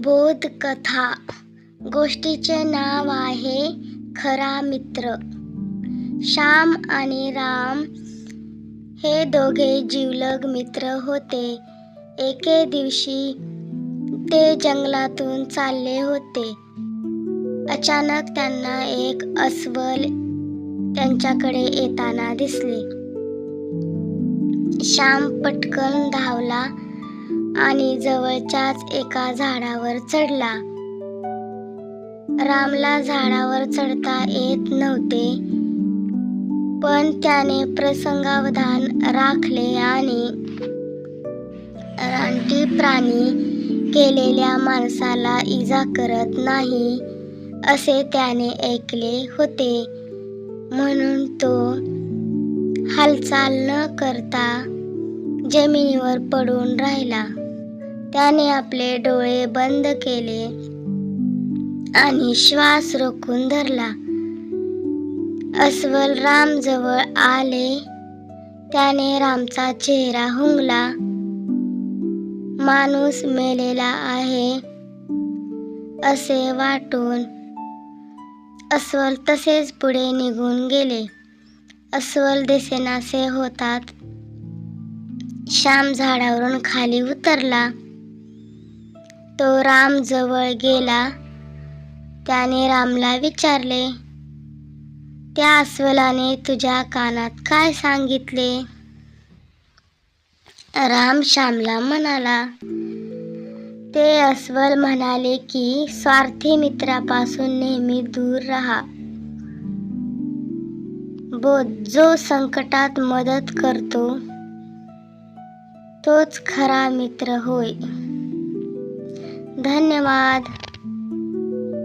बोध कथा गोष्टीचे नाव आहे खरा मित्र. श्याम आणि राम हे दोघे जिवलग मित्र होते. एके दिवशी ते जंगलातून चालले होते. अचानक त्यांना एक अस्वल त्यांच्याकडे येताना दिसले. श्याम पटकन धावला. आणि जवळच्याच एका झाडावर चढला. रामला झाडावर चढता येत नव्हते पण त्याने प्रसंगावधान राखले आणि रानटी प्राणी केलेल्या माणसाला इजा करत नाही असे त्याने ऐकले होते. म्हणून तो हालचाल न करता जमिनीवर पडून राहिला. त्याने आपले डोळे बंद केले आणि श्वास रोखून धरला. अस्वल राम जवळ आले. त्याने रामचा चेहरा हुंगला. माणूस मेलेला आहे असे वाटून अस्वल तसेच पुढे निघून गेले. अस्वल दिसेनासे होतात. श्याम झाडावरून खाली उतरला. तो राम जवळ गेला. त्याने रामला विचारले त्या अस्वलाने तुझ्या कानात काय सांगितले? राम श्यामला म्हणाला ते अस्वल म्हणाले की स्वार्थी मित्रापासून नेहमी दूर राहा. बोध जो संकटात मदत करतो तोच खरा मित्र होय. धन्यवाद.